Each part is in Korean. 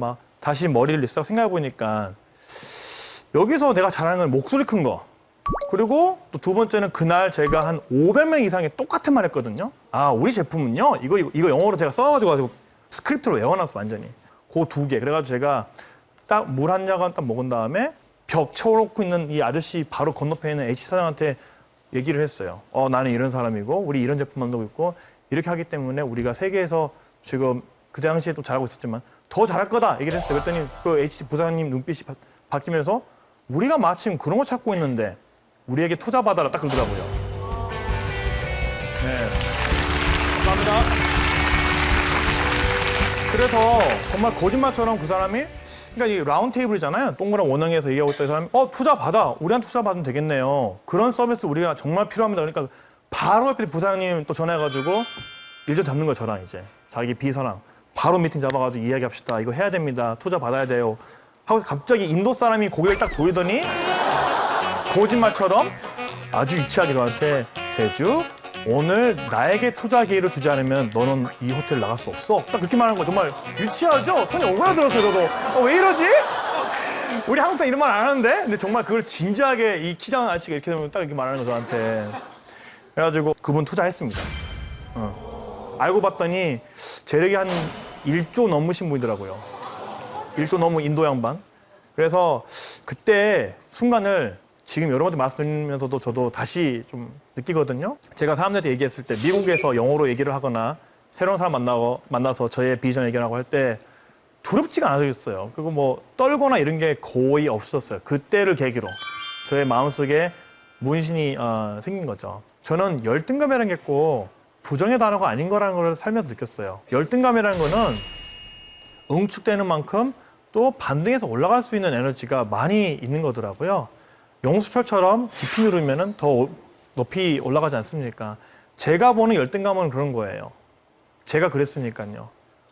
막 다시 머리를 리스하고 생각해 보니까 여기서 내가 잘하는 건 목소리 큰 거. 그리고 또 두 번째는 그날 제가 한 500명 이상의 똑같은 말 했거든요. 아, 우리 제품은요. 이거 이거, 이거 영어로 제가 써 가지고 스크립트로 외워놨어, 완전히. 그 두 개. 그래 가지고 제가 딱 물 한잔딱 먹은 다음에 벽 채워놓고 있는 이 아저씨 바로 건너편에 있는 H 사장한테 얘기를 했어요. 어, 나는 이런 사람이고 우리 이런 제품 만들고 있고 이렇게 하기 때문에 우리가 세계에서 지금 그 당시에 또 잘하고 있었지만 더 잘할 거다 얘기를 했어요. 그랬더니 그 HT 부사장님 눈빛이 바, 바뀌면서 우리가 마침 그런 거 찾고 있는데 우리에게 투자 받아라 딱 그러더라고요. 네. 감사합니다. 그래서 정말 거짓말처럼 그 사람이 그러니까 이 라운드 테이블이잖아요. 동그란 원형에서 얘기하고 있던 사람이 어 투자 받아 우리한테 투자 받으면 되겠네요. 그런 서비스 우리가 정말 필요합니다. 그러니까 바로 옆에 부사장님 또 전화해가지고 일좀 잡는 거예요 저랑 이제 자기 비서랑 바로 미팅 잡아가지고 이야기합시다. 이거 해야 됩니다. 투자 받아야 돼요. 하고서 갑자기 인도 사람이 고개를 딱 돌리더니 거짓말처럼 아주 유치하게 저한테 세주 오늘 나에게 투자 기회를 주지 않으면 너는 이 호텔 나갈 수 없어. 딱 그렇게 말하는 거 정말 유치하죠? 손이 오그라들었어요 저도. 어, 왜 이러지? 우리 사람 이런 말 안 하는데? 근데 정말 그걸 진지하게 이키 작은 아저씨가 이렇게 되면 딱 이렇게 말하는 거 저한테. 그래가지고 그분 투자했습니다. 어. 알고 봤더니 재력이 한 1조 넘으신 분이더라고요. 1조 넘은 인도 양반. 그래서 그때 순간을 지금 여러분한테 말씀드리면서도 저도 다시 좀 느끼거든요. 제가 사람들한테 얘기했을 때 미국에서 영어로 얘기를 하거나 새로운 사람 만나고 만나서 저의 비전 얘기하고 할 때 두렵지가 않았어요. 그리고 뭐 떨거나 이런 게 거의 없었어요. 그때를 계기로 저의 마음속에 문신이 어, 생긴 거죠. 저는 열등감이라는 게꼭 부정의 단어가 아닌 거라는 걸 살면서 느꼈어요. 열등감이라는 거는 응축되는 만큼 또 반등해서 올라갈 수 있는 에너지가 많이 있는 거더라고요. 영수철처럼 깊이 누르면은 더 높이 올라가지 않습니까? 제가 보는 열등감은 그런 거예요. 제가 그랬으니까요.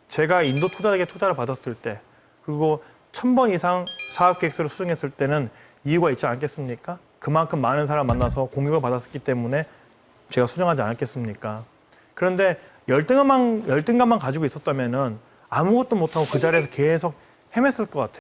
제가 인도 투자에게 투자를 받았을 때 그리고 천 번 이상 사업 계획서를 수정했을 때는 이유가 있지 않겠습니까? 그만큼 많은 사람 만나서 공격을 받았기 때문에 제가 수정하지 않았겠습니까? 그런데 열등감만 열등감만 가지고 있었다면은 아무것도 못하고 그 자리에서 계속 헤맸을 것 같아요.